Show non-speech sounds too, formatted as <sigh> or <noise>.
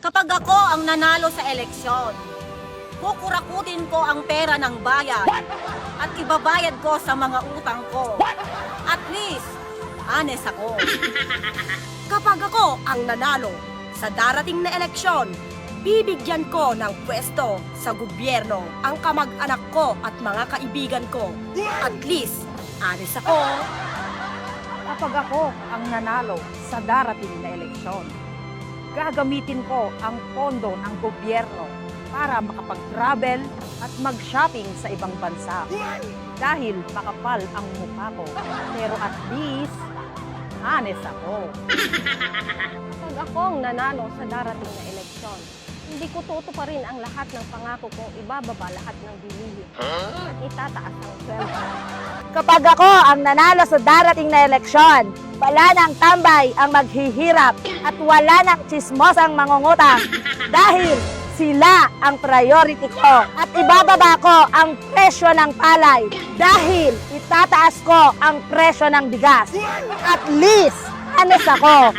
Kapag ako ang nanalo sa eleksyon, kukurakutin ko ang pera ng bayan at ibabayad ko sa mga utang ko. At least, honest ako. Kapag ako ang nanalo sa darating na eleksyon, bibigyan ko ng pwesto sa gobyerno ang kamag-anak ko at mga kaibigan ko. At least, anis ako. Kapag ako ang nanalo sa darating na eleksyon, gagamitin ko ang pondo ng gobyerno para makapag-travel at mag-shopping sa ibang bansa. Dahil makapal ang mukha ko. Pero at least, honest ako. Pag ako ang nanalo sa darating na eleksyon, hindi ko tutuparin ang lahat ng pangako kong ibababa lahat ng bilihin. At itataas ang sweldo. Kapag ako ang nanalo sa darating na eleksyon, wala nang tambay ang maghihirap at wala nang chismosang mangungutang <laughs> dahil sila ang priority ko at ibababa ko ang presyo ng palay dahil itataas ko ang presyo ng bigas. At least, honest ako,